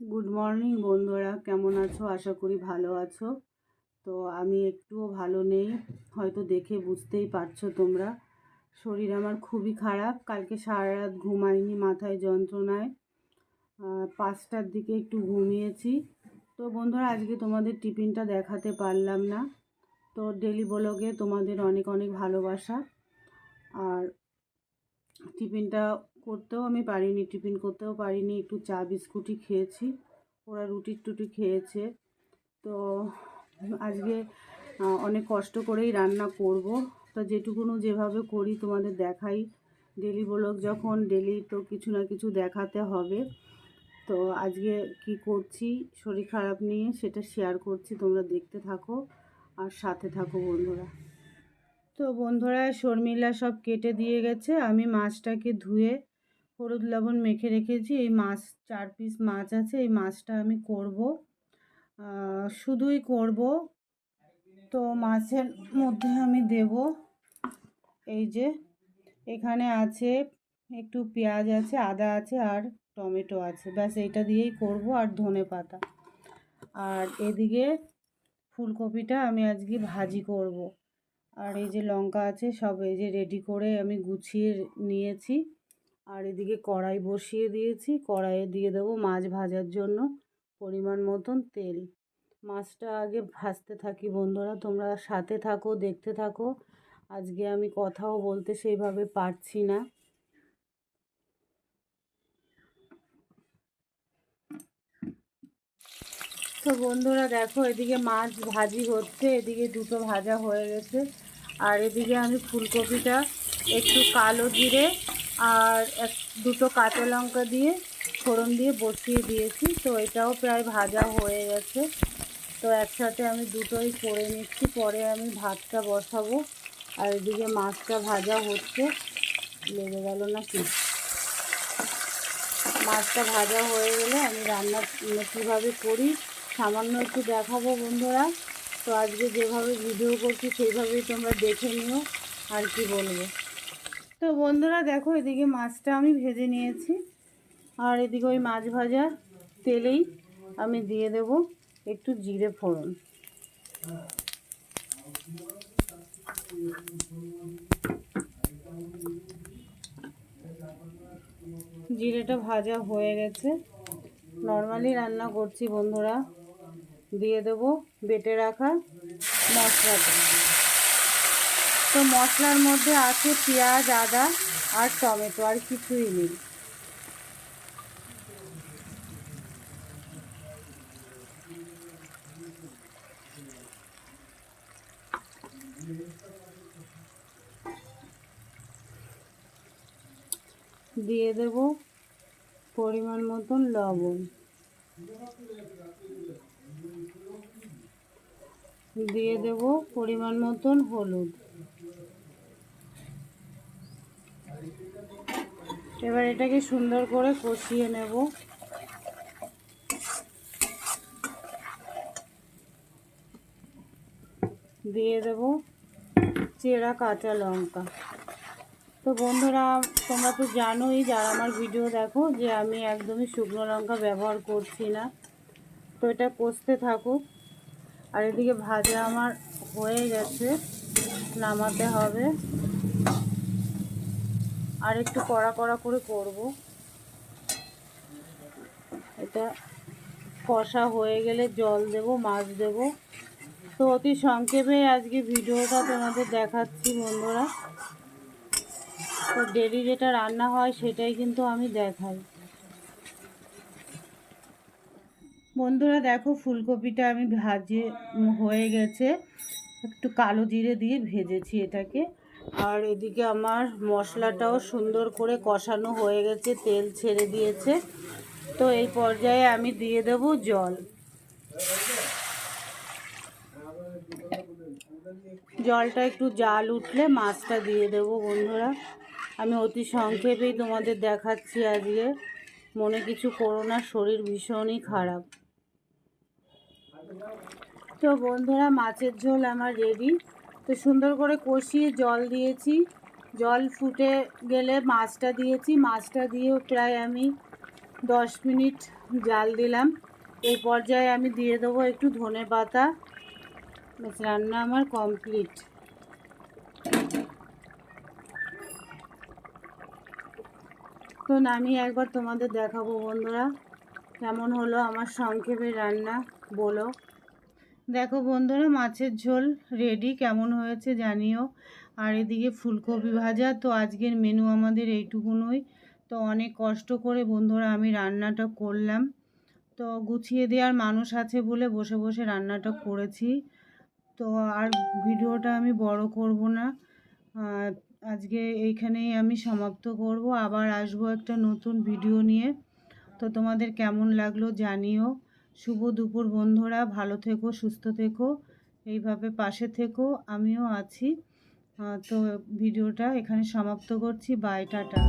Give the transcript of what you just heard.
Good morning বন্ধুরা। কেমন আছো? আশা করি ভালো আছো। তো আমি একটুও ভালো নেই। হয়তো দেখে বুঝতেই পারছ তোমরা। শরীর আমার খুবই খারাপ। কালকে সারা রাত ঘুমাইনি, মাথায় যন্ত্রণায়। পাঁচটার দিকে একটু ঘুমিয়েছি। তো বন্ধুরা, আজকে তোমাদের টিফিনটা দেখাতে পারলাম না। তো ডেলি ব্লগে তোমাদের অনেক অনেক ভালোবাসা। আর টিফিনটা করতেও আমি পারিনি, টিফিন করতেও পারিনি, একটু চা বিস্কুটই খেয়েছি। ওরা রুটি টুটি খেয়েছে। তো আজকে অনেক কষ্ট করেই রান্না করব। তো যেটুকুনো যেভাবে করি তোমাদের দেখাই। ডেলি ব্লগ যখন, ডেলি তো কিছু না কিছু দেখাতে হবে। তো আজকে কি করছি, শরীর খারাপ নিয়ে সেটা শেয়ার করছি, তোমরা দেখতে থাকো আর সাথে থাকো বন্ধুরা। তো বন্ধুরা, শর্মিলা সব কেটে দিয়ে গেছে। আমি মাছটাকে ধুয়ে হলুদ লবণ মেখে রেখেছি। এই মাছ, চার পিস মাছ আছে, এই মাছটা আমি করব। শুধুই করব। তো মাছের মধ্যে আমি দেব এই যে, এখানে আছে একটু পেঁয়াজ আছে, আদা আছে আর টমেটো আছে। ব্যাস, এইটা দিয়েই করব আর ধনে পাতা। আর এদিকে ফুলকপিটা আমি আজকে ভাজি করব। আর এই যে লঙ্কা আছে, সব এই যে রেডি করে আমি গুছিয়ে নিয়েছি। আর এদিকে কড়াই বসিয়ে দিয়েছি। কড়াইয়ে দিয়ে দেবো মাছ ভাজার জন্য পরিমাণ মতন তেল। মাছটা আগে ভাজতে থাকি বন্ধুরা, তোমরা সাথে থাকো, দেখতে থাকো। আজকে আমি কথাও বলতে সেইভাবে পারছি না। তো বন্ধুরা দেখো, এদিকে মাছ ভাজি হচ্ছে, এদিকে দুটো ভাজা হয়ে গেছে। আর এদিকে আমি ফুলকপিটা একটু কালো জিরে আর এক, দুটো কাঁচা লঙ্কা দিয়ে, ফোড়ন দিয়ে বসিয়ে দিয়েছি। তো এটাও প্রায় ভাজা হয়ে গেছে। তো একসাথে আমি দুটোই করে নিচ্ছি। পরে আমি ভাতটা বসাবো। আর এদিকে মাছটা ভাজা হচ্ছে। লেগে গেল না কি মাছটা ভাজা হয়ে গেলে আমি রান্না কীভাবে করি সামান্য একটু দেখাবো বন্ধুরা। তো আজকে যেভাবে ভিডিও করছি, সেইভাবেই তোমরা দেখে নিও। আর কি বলব? তো বন্ধুরা দেখো, এদিকে মাছটা আমি ভেজে নিয়েছি। আর এদিকে ওই মাছ ভাজা তেলেই আমি দিয়ে দেব একটু জিরে ফোড়ন। জিরেটা ভাজা হয়ে গেছে। নর্মালি রান্না করছি বন্ধুরা। দিয়ে দেব বেটে রাখা মশলাটা। তো মশলার মধ্যে আছে পেঁয়াজ, আদা আর টমেটো আর কিছুই নেই। দিয়ে দেব পরিমাণ মতন লবণ। দিয়ে দেব পরিমাণ মতন হলুদ। এবার এটাকে সুন্দর করে কষিয়ে নেব। দিয়ে দেব চেরা কাঁচা লঙ্কা। তো বন্ধুরা, তোমরা তো জানোই, যারা আমার ভিডিও দেখো, যে আমি একদমই শুকনো লঙ্কা ব্যবহার করছি না। তো এটা কষতে থাকুক। আর এদিকে ভাজা আমার হয়ে গেছে, নামাতে হবে। আর একটু কড়া কড়া করে করব। এটা কষা হয়ে গেলে জল দেব, মাছ দেব। তো অতি সংক্ষেপে আজকে ভিডিওটা তোমাদের দেখাচ্ছি বন্ধুরা। তো ডেলি যেটা রান্না হয় সেটাই কিন্তু আমি দেখাই। বন্ধুরা দেখো ফুলকপিটা আমি ভাজে হয়ে গেছে। একটু কালো জিরে দিয়ে ভেজেছি এটাকে। আর এদিকে আমার মশলাটাও সুন্দর করে কষানো হয়ে গেছে, তেল ছেড়ে দিয়েছে। তো এই পর্যায়ে আমি দিয়ে দেব জল। জলটা একটু জাল উঠলে মাছটা দিয়ে দেব বন্ধুরা। আমি অতি সংক্ষেপেই তোমাদের দেখাচ্ছি আজকে। মনে কিছু করো না, শরীর ভীষণই খারাপ। তো বন্ধুরা, মাছের ঝোল আমার রেডি তো সুন্দর করে কষিয়ে জল দিয়েছি। জল ফুটে গেলে মাছটা দিয়েছি। মাছটা দিয়েও প্রায় আমি দশ মিনিট জাল দিলাম। এই পর্যায়ে আমি দিয়ে দেবো একটু ধনে পাতা। রান্না আমার কমপ্লিট। তো নামিয়ে একবার তোমাদের দেখাবো বন্ধুরা, কেমন হলো আমার সংক্ষেপে রান্না, বলো। দেখো বন্ধুরা, মাছের ঝোল রেডি কেমন হয়েছে জানিও। আর এদিকে ফুলকপি ভাজা, তো আজকের মেনু আমাদের এইটুকুনই তো অনেক কষ্ট করে বন্ধুরা আমি রান্নাটা করলাম। তো গুছিয়ে দেওয়ার মানুষ আছে বলে বসে বসে রান্নাটা করেছি। তো আর ভিডিওটা আমি বড় করব না। আজকে এইখানেই আমি সমাপ্ত করব। আবার আসব একটা নতুন ভিডিও নিয়ে। তো তোমাদের কেমন লাগল জানিও। শুভ দুপুর বন্ধুরা, ভালো থেকো, সুস্থ থেকো, এইভাবে পাশে থেকো, আমিও আছি। তো ভিডিওটা এখানে সমাপ্ত করছি, বাই, টাটা।